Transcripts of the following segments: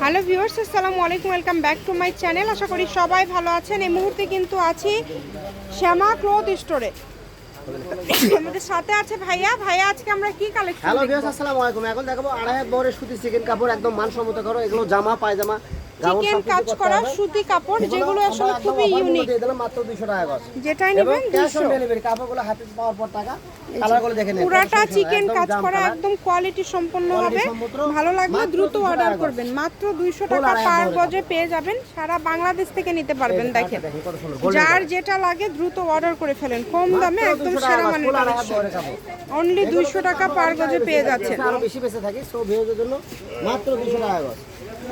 Hello viewers আসসালামু আলাইকুম welcome back to my channel আশা করি সবাই ভালো আছেন। এই মুহূর্তে কিন্তু আছি শ্যামা ক্লথ স্টোরে আমাদের সাথে আছে ভাইয়া। ভাইয়া আজকে আমরা কি কালেকশন হ্যালো ভিউয়ার্স আসসালামু আলাইকুম। এখন দেখাবো আড়াই হাত বহরের সুতি চিকেন কাপড় একদম মানসম্মত করো এগুলো জামা পায়জামা। চিকেন কাজ করা সুতি কাপড় যেগুলো আসলে খুবই ইউনিক মাত্র 200 টাকা গজ যেটাই নেবেন ক্যাশ অন দুশো ডেলিভারি কাপড়গুলো হাতে পাওয়ার পর টাকা। কালারগুলো দেখে নিন। পুরাটা চিকেন কাজ করা একদম কোয়ালিটি সম্পন্ন হবে। ভালো লাগলে দ্রুত অর্ডার করবেন। মাত্র দুইশো Full টাকা পার গজে পেয়ে যাবেন। সারা বাংলাদেশ থেকে নিতে পারবেন দেখেন। যার যেটা লাগে দ্রুত অর্ডার করে ফেলেন। কম দামে একদম সেরা মানের কালেকশন অনলি এগুলো দুইশো টাকা পার গজে পেয়ে যাচ্ছেন। আরও বেশি বেশি থাকি সো ভিউজের জন্য মাত্র 200 টাকা গজ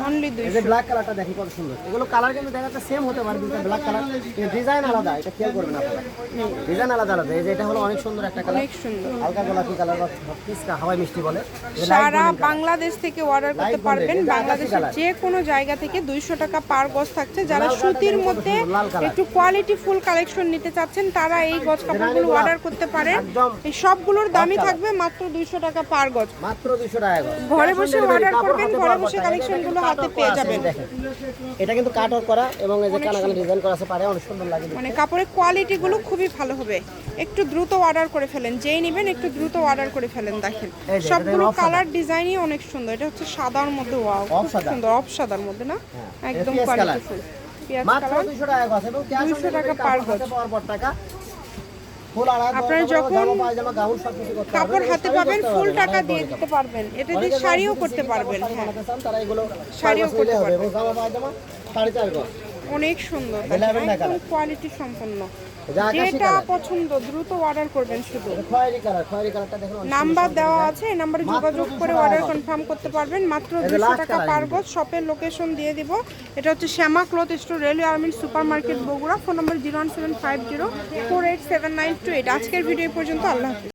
অনলি এই যে ব্ল্যাক কালারটা দেখি কত সুন্দর। এগুলো কালার কিন্তু দেখা সেম হতে পারে দুটো ব্ল্যাক কালার ডিজাইন আলাদা এটা খেয়াল করবেন আপনারা। ডিজাইন আলাদা আলাদা এই যে এটা হলো অনেক সুন্দর একটা কালার অনেক সুন্দর। হালকা গোলাপি কালার বা পিসকা হাওয়াই মিষ্টি বলে। সারা বাংলাদেশ থেকে অর্ডার করতে পারবেন। golden, এই যে বাংলাদেশের যে কোনো জায়গা থেকে দুইশো টাকা পার গজ থাকছে। যারা সুতির মধ্যে। একটু কোয়ালিটি ফুল কালেকশন নিতে চাচ্ছেন তারা এই গজ কাপড়গুলো অর্ডার করতে পারেন। এই সবগুলোর দামই থাকবে মাত্র দুইশো টাকা পার গজ। মাত্র 200 টাকা ঘরে বসে কাপড় করবেন, ঘরে বসে পর হাতে পেয়ে আছে, যাবেন। এটা কিন্তু কাট ওয়ার্ক করা এবং এই যে কানাকানি ডিজাইন করা আছে পারে অনেক সুন্দর লাগে মানে কাপড়ের কোয়ালিটিগুলো খুবই ভালো হবে। একটু দ্রুত অর্ডার করে ফেলেন। যেই নেবেন একটু দ্রুত অর্ডার করে ফেলেন দেখেন। সবগুলো কালার ডিজাইনই অনেক সুন্দর। এটা হচ্ছে সাদার মধ্যে ওয়াও সুন্দর অফ সাদার মধ্যে না? হ্যাঁ, একদম কোয়ালিটিফুল মাত্র 200 টাকা গজ। এবং 200 টাকা কাপড় গজ। পাওয়ার পর টাকা ফুল আড়াই আপনারা যখন কাপড় হাতে পাবেন ফুল টাকা দিয়ে দিতে পারবেন এটা দিয়ে শাড়িও করতে পারবেন হ্যাঁ শাড়িও করতে পারবেন। অনেক সুন্দর। কোয়ালিটি সম্পন্ন যেটা পছন্দ দ্রুত অর্ডার করবেন শুধু। নাম্বার দেওয়া আছে এই নাম্বারে যোগাযোগ করে অর্ডার কনফার্ম করতে পারবেন। মাত্র দুশো টাকা পার গজ শপের লোকেশন দিয়ে দিব। এটা হচ্ছে Shyama cloth store railway Armin super market Bogura. Phone number zero one seven five zero four eight seven nine two eight আজকের ভিডিও পর্যন্ত আল্লাহ হাফিজ।